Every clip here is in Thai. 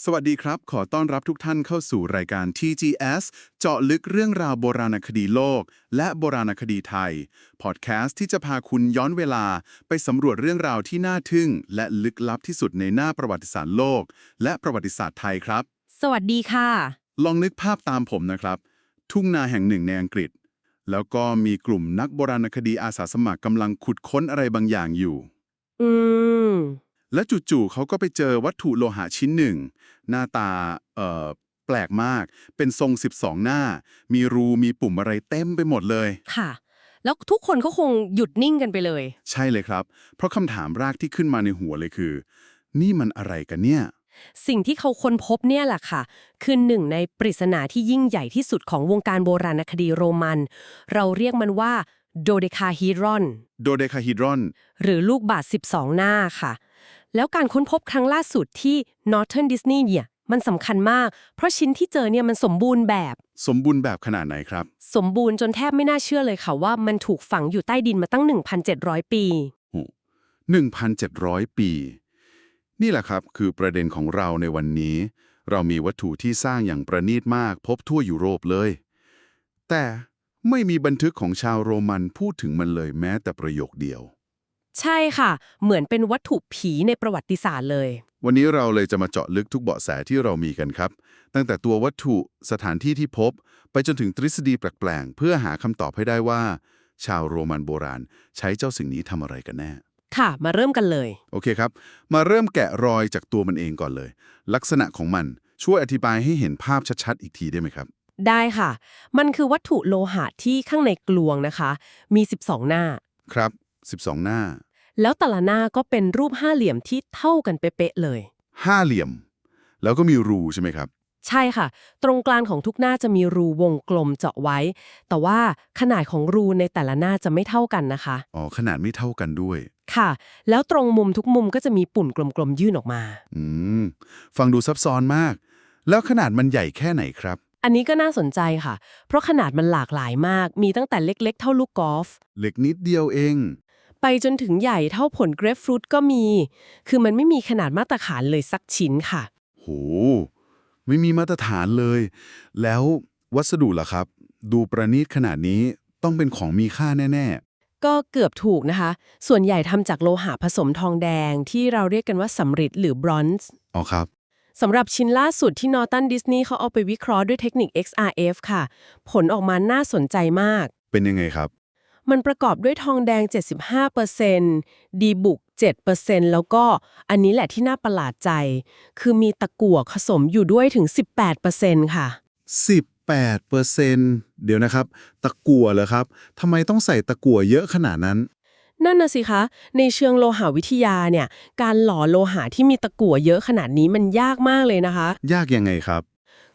สวัสดีครับ ขอต้อนรับทุกท่านเข้าสู่รายการ TGS เจาะลึกเรื่องราวโบราณคดีโลก และโบราณคดีไทย พอดแคสต์ที่จะพาคุณย้อนเวลาไปสำรวจเรื่องราวที่น่าทึ่ง และลึกลับที่สุดในหน้าประวัติศาสตร์โลก และประวัติศาสตร์ไทยครับ สวัสดีค่ะ ลองนึกภาพตามผมนะครับ ทุ่งนาแห่งหนึ่งในอังกฤษ แล้วก็มีกลุ่มนักโบราณคดีอาสาสมัครกำลังขุดค้นอะไรบางอย่างอยู่ อืม และจู่ๆเขาก็ไปเจอวัตถุโลหะชิ้นหนึ่ง หน้าตาเอ่อแปลกมาก เป็นทรง 12 หน้า มีรูมีปุ่มอะไรเต็มไปหมดเลย ค่ะ แล้วทุกคนก็คงหยุดนิ่งกันไปเลย ใช่เลยครับ เพราะคำถามแรกที่ขึ้นมาในหัวเลยคือ นี่มันอะไรกันเนี่ย สิ่งที่เขาค้นพบเนี่ยแหละค่ะ คือหนึ่งในปริศนาที่ยิ่งใหญ่ที่สุดของวงการโบราณคดีโรมัน เราเรียกมันว่าโดเดคาฮีรอน โดเดคาฮิดรอน หรือลูกบาศก์12 หน้าค่ะ แล้วการค้นพบครั้งล่าสุดที่ Northern Disney เนี่ยมันสำคัญมาก เพราะชิ้นที่เจอเนี่ยมันสมบูรณ์แบบ สมบูรณ์แบบขนาดไหนครับ สมบูรณ์จนแทบไม่น่าเชื่อเลยค่ะว่ามันถูกฝังอยู่ใต้ดินมาตั้ง 1,700 ปี 1,700 ปี นี่แหละครับคือประเด็นของเราในวันนี้ เรามีวัตถุที่สร้างอย่างประณีตมากพบทั่วยุโรปเลย แต่ไม่มีบันทึกของชาวโรมันพูดถึงมันเลยแม้แต่ประโยคเดียว ใช่ค่ะ เหมือนเป็นวัตถุผีในประวัติศาสตร์เลย วันนี้เราเลยจะมาเจาะลึกทุกเบาะแสที่เรามีกันครับ ตั้งแต่ตัววัตถุสถานที่ที่พบ ไปจนถึงทฤษฎีแปลกๆ เพื่อหาคำตอบให้ได้ว่า ชาวโรมันโบราณ ใช้เจ้าสิ่งนี้ทำอะไรกันแน่ ค่ะ มาเริ่มกันเลย โอเคครับ มาเริ่มแกะรอยจากตัวมันเองก่อนเลย ลักษณะของมันช่วยอธิบายให้เห็นภาพชัดๆ อีกทีได้ไหมครับ ได้ค่ะ มันคือวัตถุโลหะที่ข้างในกลวงนะคะ มี 12 หน้า ครับ 12 หน้า แล้วแต่ละหน้าก็เป็นรูปห้าเหลี่ยมที่เท่ากันเป๊ะๆเลย ห้าเหลี่ยม แล้วก็มีรูใช่ไหมครับ ใช่ค่ะ ตรงกลางของทุกหน้าจะมีรูวงกลมเจาะไว้ แต่ว่าขนาดของรูในแต่ละหน้าจะไม่เท่ากันนะคะ อ๋อ ขนาดไม่เท่ากันด้วย ค่ะ แล้วตรงมุมทุกมุมก็จะมีปุ่นกลมๆยื่นออกมา อืม ฟังดูซับซ้อนมาก แล้วขนาดมันใหญ่แค่ไหนครับ อันนี้ก็น่าสนใจค่ะ เพราะขนาดมันหลากหลายมาก มีตั้งแต่เล็กๆ เท่าลูกกอล์ฟเล็กนิดเดียวเอง ไปจนถึงใหญ่เท่าผลเกรฟฟรุตก็มี คือมันไม่มีขนาดมาตรฐานเลยสักชิ้นค่ะ โห ไม่มีมาตรฐานเลย แล้ววัสดุล่ะครับ ดูประณีตขนาดนี้ต้องเป็นของมีค่าแน่ก็เกือบถูกนะคะ ส่วนใหญ่ทำจากโลหะผสมทองแดงที่เราเรียกกันว่าสำริดหรือบรอนซ์ๆอ๋อครับสำหรับชิ้นล่าสุดที่นอร์ตันดิสนีย์เขาเอาไปวิเคราะห์ด้วยเทคนิค XRF ค่ะ ผลออกมาน่าสนใจมาก เป็นยังไงครับ มันประกอบด้วยทองแดง 75%ดีบุก 7%แล้วก็อันนี้แหละที่น่าประหลาดใจ คือมีตะกั่วผสมอยู่ด้วยถึง 18%ค่ะ 18เปอร์เซนเดี๋ยวนะครับ ตะกั่วเหรอครับทำไมต้องใส่ตะกั่วเยอะขนาดนั้น นั่นน่ะสิคะ ในเชิงโลหะวิทยาเนี่ย การหล่อโลหะที่มีตะกั่วเยอะขนาดนี้มันยากมากเลยนะคะ ยากยังไงครับ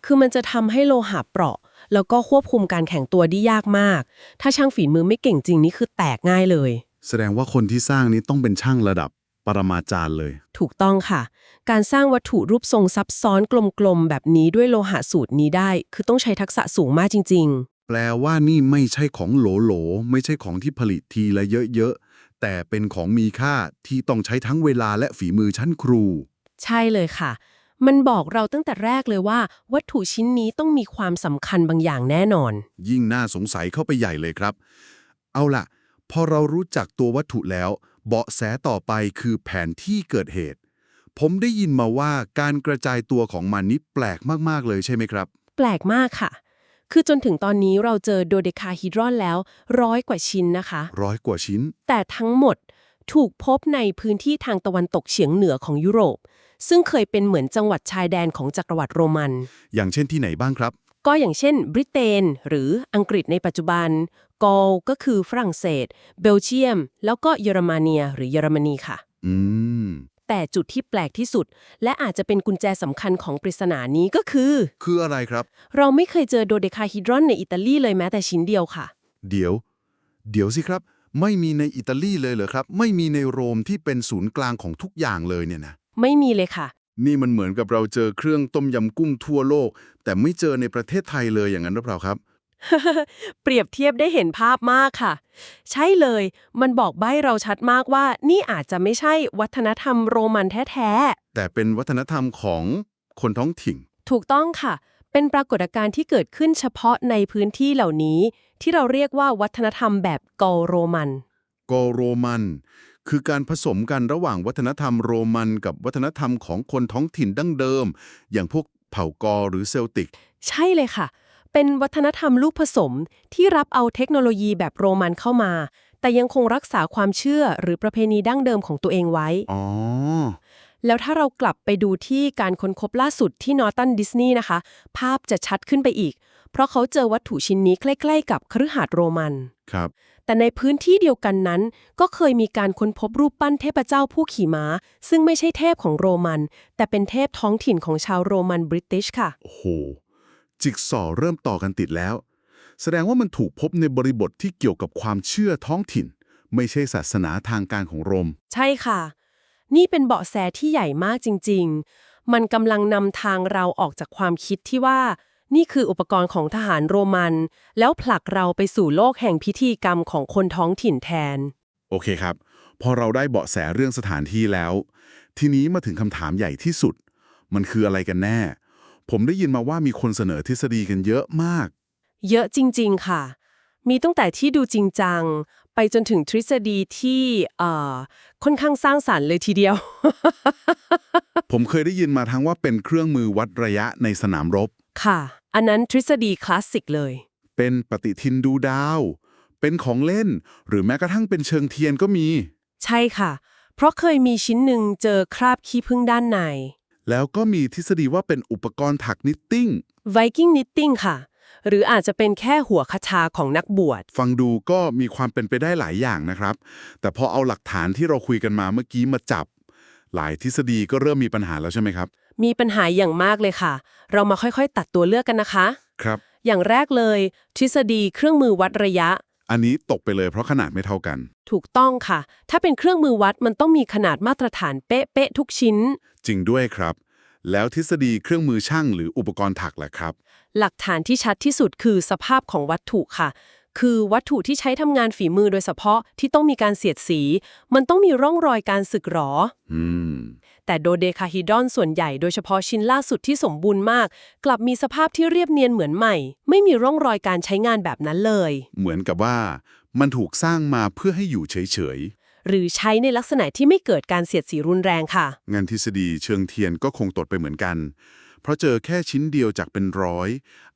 คือมันจะทำให้โลหะเปราะ แล้วก็ควบคุมการแข็งตัวได้ยากมาก ถ้าช่างฝีมือไม่เก่งจริงนี่คือแตกง่ายเลย แสดงว่าคนที่สร้างนี้ต้องเป็นช่างระดับปรมาจารย์เลย ถูกต้องค่ะ การสร้างวัตถุรูปทรงซับซ้อนกลมๆแบบนี้ด้วยโลหะสูตรนี้ได้ คือต้องใช้ทักษะสูงมากจริงแปลว่านี่ไม่ใช่ของโหลๆไม่ใช่ของที่ผลิตทีละเยอะๆ แต่เป็นของมีค่าที่ต้องใช้ทั้งเวลาและฝีมือชั้นครูๆใช่เลยค่ะ มันบอกเราตั้งแต่แรกเลยว่า วัตถุชิ้นนี้ต้องมีความสำคัญบางอย่างแน่นอน ยิ่งน่าสงสัยเข้าไปใหญ่เลยครับ เอาล่ะ พอเรารู้จักตัววัตถุแล้ว เบาะแสต่อไปคือแผนที่เกิดเหตุ ผมได้ยินมาว่าการกระจายตัวของมันนี่แปลกมาก ๆ เลยใช่ไหมครับ แปลกมากค่ะ คือจนถึงตอนนี้เราเจอโดเดคาฮีดรอนแล้วร้อยกว่าชิ้นนะคะ ร้อยกว่าชิ้น แต่ทั้งหมดถูกพบในพื้นที่ทางตะวันตกเฉียงเหนือของยุโรป ซึ่งเคยเป็นเหมือนจังหวัดชายแดนของจักรวรรดิโรมัน อย่างเช่นที่ไหนบ้างครับ ก็อย่างเช่น บริเตน หรืออังกฤษในปัจจุบัน กอลก็คือฝรั่งเศส เบลเยียม แล้วก็เยอรมนีหรือเยอรมนีค่ะ อืม แต่จุดที่แปลกที่สุด และอาจจะเป็นกุญแจสำคัญของปริศนานี้ก็คือ คืออะไรครับ เราไม่เคยเจอโดเดคาฮิดรอนในอิตาลีเลยแม้แต่ชิ้นเดียวค่ะ เดี๋ยว เดี๋ยวสิครับ ไม่มีในอิตาลีเลยเหรอครับ ไม่มีในโรมที่เป็นศูนย์กลางของทุกอย่างเลยเนี่ยนะ ไม่มีเลยค่ะ นี่มันเหมือนกับเราเจอเครื่องต้มยำกุ้งทั่วโลก แต่ไม่เจอในประเทศไทยเลยอย่างนั้นหรือเปล่าครับ เปรียบเทียบได้เห็นภาพมากค่ะ ใช่เลย มันบอกใบ้เราชัดมากว่า นี่อาจจะไม่ใช่วัฒนธรรมโรมันแท้แต่เป็นวัฒนธรรมของคนท้องถิ่น ถูกต้องค่ะ เป็นปรากฏการณ์ที่เกิดขึ้นเฉพาะในพื้นที่เหล่านี้ ที่เราเรียกว่าวัฒนธรรมแบบกอโรมัน กอโรมัน คือการผสมกันระหว่างวัฒนธรรมโรมันกับวัฒนธรรมของคนท้องถิ่นดั้งเดิม อย่างพวกเผ่ากอหรือเซลติก ใช่เลยค่ะ เป็นวัฒนธรรมลูกผสมที่รับเอาเทคโนโลยีแบบโรมันเข้ามา แต่ยังคงรักษาความเชื่อหรือประเพณีดั้งเดิมของตัวเองไว้ อ๋อ แล้วถ้าเรากลับไปดูที่การค้นพบล่าสุดที่นอร์ตันดิสนีย์นะคะ ภาพจะชัดขึ้นไปอีก เพราะเขาเจอวัตถุชิ้นนี้ใกล้ ๆ กับคฤหาสน์โรมัน ครับ แต่ในพื้นที่เดียวกันนั้น ก็เคยมีการค้นพบรูปปั้นเทพเจ้าผู้ขี่ม้า ซึ่งไม่ใช่เทพของโรมัน แต่เป็นเทพท้องถิ่นของชาวโรมันบริติชค่ะ โอ้โห จิกซอว์เริ่มต่อกันติดแล้ว แสดงว่ามันถูกพบในบริบทที่เกี่ยวกับความเชื่อท้องถิ่น ไม่ใช่ศาสนาทางการของโรม ใช่ค่ะ นี่เป็นเบาะแสที่ใหญ่มากจริง ๆ มันกำลังนำทางเราออกจากความคิดที่ว่า นี่คืออุปกรณ์ของทหารโรมัน แล้วผลักเราไปสู่โลกแห่งพิธีกรรมของคนท้องถิ่นแทน โอเคครับ พอเราได้เบาะแสเรื่องสถานที่แล้ว ทีนี้มาถึงคำถามใหญ่ที่สุด มันคืออะไรกันแน่ ผมได้ยินมาว่ามีคนเสนอทฤษฎีกันเยอะมาก เยอะจริง ๆ ค่ะ มีตั้งแต่ที่ดูจริงจัง ไปจนถึงทฤษฎีที่เอ่อค่อนข้างสร้างสรรค์เลยทีเดียว ผมเคยได้ยินมาทั้งว่าเป็นเครื่องมือวัดระยะในสนามรบ ค่ะ อันนั้นทฤษฎีคลาสสิกเลย เป็นปฏิทินดูดาว เป็นของเล่น หรือแม้กระทั่งเป็นเชิงเทียนก็มี ใช่ค่ะ เพราะเคยมีชิ้นหนึ่งเจอคราบขี้ผึ้งด้านใน แล้วก็มีทฤษฎีว่าเป็นอุปกรณ์ถักนิตติ้ง Viking Knitting ค่ะ หรืออาจจะเป็นแค่หัวคชาของนักบวช ฟังดูก็มีความเป็นไปได้หลายอย่างนะครับ แต่พอเอาหลักฐานที่เราคุยกันมาเมื่อกี้มาจับ หลายทฤษฎีก็เริ่มมีปัญหาแล้วใช่ไหมครับ มีปัญหาอย่างมากเลยค่ะ เรามาค่อยๆ ตัดตัวเลือกกันนะคะ ครับ อย่างแรกเลย ทฤษฎีเครื่องมือวัดระยะ อันนี้ตกไปเลยเพราะขนาดไม่เท่ากัน ถูกต้องค่ะ ถ้าเป็นเครื่องมือวัดมันต้องมีขนาดมาตรฐานเป๊ะๆทุกชิ้น จริงด้วยครับ แล้วทฤษฎีเครื่องมือช่างหรืออุปกรณ์ถักแหละครับ หลักฐานที่ชัดที่สุดคือสภาพของวัตถุค่ะ คือวัตถุที่ใช้ทำงานฝีมือโดยเฉพาะที่ต้องมีการเสียดสี มันต้องมีร่องรอยการสึกหรอ อืม แต่โดเดคาฮิดอนส่วนใหญ่โดยเฉพาะชิ้นล่าสุดที่สมบูรณ์มาก กลับมีสภาพที่เรียบเนียนเหมือนใหม่ ไม่มีร่องรอยการใช้งานแบบนั้นเลย เหมือนกับว่า มันถูกสร้างมาเพื่อให้อยู่เฉยหรือใช้ในลักษณะที่ไม่เกิดการเสียดสีรุนแรงค่ะๆงานทฤษฎีเชิงเทียนก็คงตดไปเหมือนกัน เพราะเจอแค่ชิ้นเดียวจากเป็นร้อย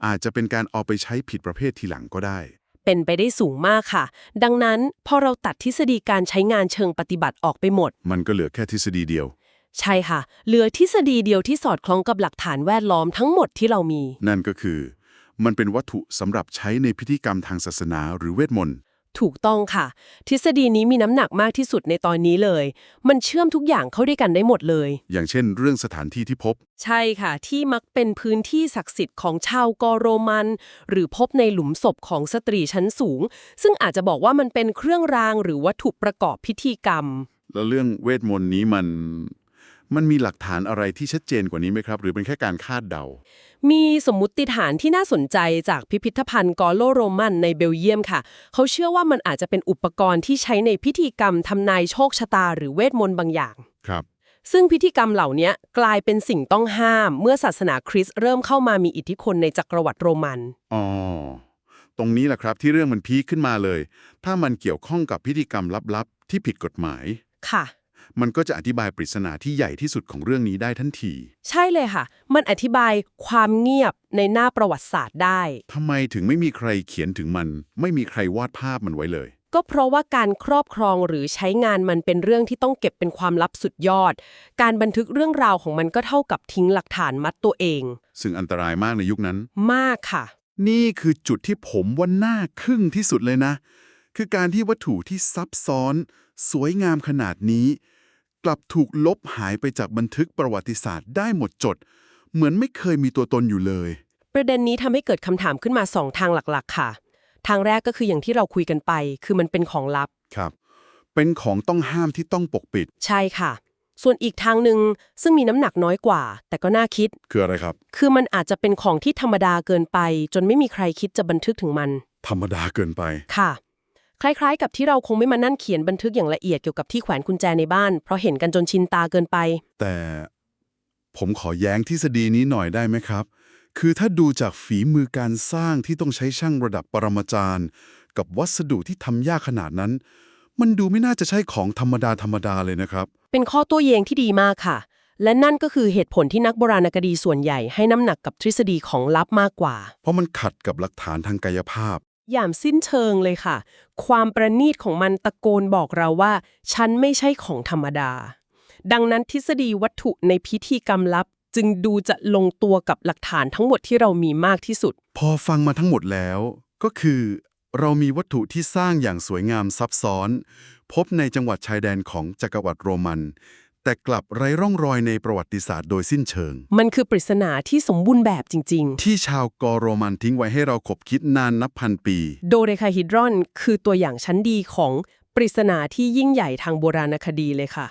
อาจจะเป็นการเอาไปใช้ผิดประเภททีหลังก็ได้เป็นไปได้สูงมากค่ะ ดังนั้นพอเราตัดทฤษฎีการใช้งานเชิงปฏิบัติออกไปหมด มันก็เหลือแค่ทฤษฎีเดียว ใช่ค่ะ เหลือทฤษฎีเดียวที่สอดคล้องกับหลักฐานแวดล้อมทั้งหมดที่เรามี นั่นก็คือ มันเป็นวัตถุสำหรับใช้ในพิธีกรรมทางศาสนาหรือเวทมนต์ ถูกต้องค่ะ ทฤษฎีนี้มีน้ำหนักมากที่สุดในตอนนี้เลย มันเชื่อมทุกอย่างเข้าด้วยกันได้หมดเลย อย่างเช่น เรื่องสถานที่ที่พบ ใช่ค่ะ ที่มักเป็นพื้นที่ศักดิ์สิทธิ์ของชาวกอโรมัน หรือพบในหลุมศพของสตรีชั้นสูง ซึ่งอาจจะบอกว่ามันเป็นเครื่องรางหรือวัตถุประกอบพิธีกรรม แล้วเรื่องเวทมนต์นี้มัน มันมีหลักฐานอะไรที่ชัดเจนกว่านี้ไหมครับ หรือเป็นแค่การคาดเดา มีสมมุติฐานที่น่าสนใจจากพิพิธภัณฑ์กอโลโรมันในเบลเยียมค่ะ เขาเชื่อว่ามันอาจจะเป็นอุปกรณ์ที่ใช้ในพิธีกรรมทำนายโชคชะตาหรือเวทมนต์บางอย่าง ครับ ซึ่งพิธีกรรมเหล่านี้กลายเป็นสิ่งต้องห้าม เมื่อศาสนาคริสต์เริ่มเข้ามามีอิทธิพลในจักรวรรดิโรมัน อ๋อ ตรงนี้แหละครับที่เรื่องมันพีคขึ้นมาเลย ถ้ามันเกี่ยวข้องกับพิธีกรรมลับๆ ที่ผิดกฎหมาย ค่ะ มันก็จะอธิบายปริศนาที่ใหญ่ที่สุดของเรื่องนี้ได้ทันที ใช่เลยค่ะ มันอธิบายความเงียบในหน้าประวัติศาสตร์ได้ ทำไมถึงไม่มีใครเขียนถึงมัน ไม่มีใครวาดภาพมันไว้เลย ก็เพราะว่าการครอบครองหรือใช้งานมันเป็นเรื่องที่ต้องเก็บเป็นความลับสุดยอด การบันทึกเรื่องราวของมันก็เท่ากับทิ้งหลักฐานมัดตัวเอง ซึ่งอันตรายมากในยุคนั้น มากค่ะ นี่คือจุดที่ผมว่าน่าคึ่งที่สุดเลยนะ คือการที่วัตถุที่ซับซ้อน สวยงามขนาดนี้ กลับถูกลบหายไปจากบันทึกประวัติศาสตร์ได้หมดจด เหมือนไม่เคยมีตัวตนอยู่เลย ประเด็นนี้ทำให้เกิดคำถามขึ้นมาสองทางหลักๆ ค่ะ ทางแรกก็คืออย่างที่เราคุยกันไป คือมันเป็นของลับ ครับ เป็นของต้องห้ามที่ต้องปกปิด ใช่ค่ะ ส่วนอีกทางหนึ่งซึ่งมีน้ำหนักน้อยกว่า แต่ก็น่าคิด คืออะไรครับ คือมันอาจจะเป็นของที่ธรรมดาเกินไป จนไม่มีใครคิดจะบันทึกถึงมัน ธรรมดาเกินไป ค่ะ คล้ายๆ กับที่เราคงไม่มานั่นเขียนบันทึกอย่างละเอียดเกี่ยวกับที่แขวนกุญแจในบ้าน เพราะเห็นกันจนชินตาเกินไป แต่ผมขอแย้งทฤษฎีนี้หน่อยได้ไหมครับ คือถ้าดูจากฝีมือการสร้างที่ต้องใช้ช่างระดับปรมาจารย์ กับวัสดุที่ทำยากขนาดนั้น มันดูไม่น่าจะใช่ของธรรมดาธรรมดาเลยนะครับ เป็นข้อโต้แย้งที่ดีมากค่ะ และนั่นก็คือเหตุผลที่นักโบราณคดีส่วนใหญ่ให้น้ำหนักกับทฤษฎีของลับมากกว่า เพราะมันขัดกับหลักฐานทางกายภาพ อย่างสิ้นเชิงเลยค่ะ ความประณีตของมันตะโกนบอกเราว่า ฉันไม่ใช่ของธรรมดา ดังนั้นทฤษฎีวัตถุในพิธีกรรมลับ จึงดูจะลงตัวกับหลักฐานทั้งหมดที่เรามีมากที่สุด พอฟังมาทั้งหมดแล้ว ก็คือ เรามีวัตถุที่สร้างอย่างสวยงามซับซ้อน พบในจังหวัดชายแดนของจักรวรรดิโรมัน แต่กลับไร้ร่องรอยในประวัติศาสตร์โดยสิ้นเชิง มันคือปริศนาที่สมบูรณ์แบบจริง ที่ชาวกอโรมันทิ้งไว้ให้เราขบคิดนานนับพันปี ๆ โดเรคาฮิดรอนคือตัวอย่างชั้นดีของปริศนาที่ยิ่งใหญ่ทางโบราณคดีเลยค่ะ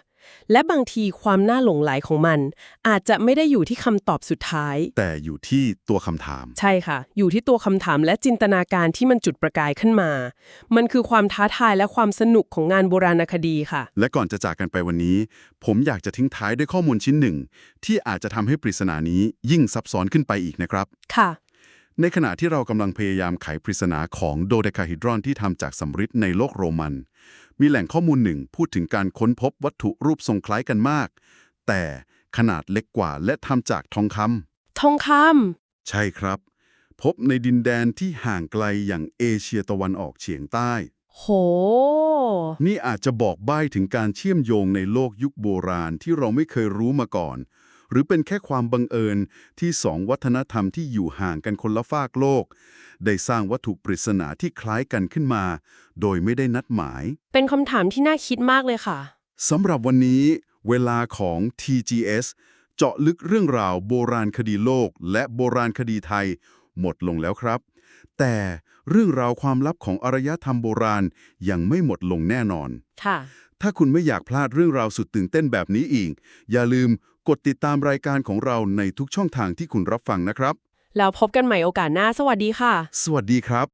และบางทีความน่าหลงไหลของมัน อาจจะไม่ได้อยู่ที่คำตอบสุดท้าย แต่อยู่ที่ตัวคำถาม ใช่ค่ะ อยู่ที่ตัวคำถามและจินตนาการที่มันจุดประกายขึ้นมา มันคือความท้าทายและความสนุกของงานโบราณคดีค่ะ และก่อนจะจากกันไปวันนี้ ผมอยากจะทิ้งท้ายด้วยข้อมูลชิ้นหนึ่ง ที่อาจจะทำให้ปริศนานี้ยิ่งซับซ้อนขึ้นไปอีกนะครับ ค่ะ ในขณะที่เรากำลังพยายามไขปริศนาของโดเดคาฮิดรอนที่ทำจากสำริดในโลกโรมัน มีแหล่งข้อมูลหนึ่งพูดถึงการค้นพบวัตถุรูปทรงคล้ายกันมาก แต่ขนาดเล็กกว่าและทำจากทองคำทองคใช่ครับ พบในดินแดนที่ห่างไกลอย่างเอเชียตะวันออกเฉียงใต้ำโห นี่อาจจะบอกใบ้ถึงการเชื่อมโยงในโลกยุคโบราณที่เราไม่เคยรู้มาก่อน หรือเป็นแค่ความบังเอิญที่สองวัฒนธรรมที่อยู่ห่างกันคนละฟากโลก ได้สร้างวัตถุปริศนาที่คล้ายกันขึ้นมา โดยไม่ได้นัดหมาย เป็นคำถามที่น่าคิดมากเลยค่ะสำหรับวันนี้ เวลาของ TGS เจาะลึกเรื่องราวโบราณคดีโลก และโบราณคดีไทย หมดลงแล้วครับ แต่เรื่องราวความลับของอารยธรรมโบราณยังไม่หมดลงแน่นอน ค่ะ ถ้าคุณไม่อยากพลาดเรื่องราวสุดตื่นเต้นแบบนี้อีก อย่าลืม กดติดตามรายการของเราในทุกช่องทางที่คุณรับฟังนะครับ แล้วพบกันใหม่โอกาสหน้า สวัสดีค่ะ สวัสดีครับ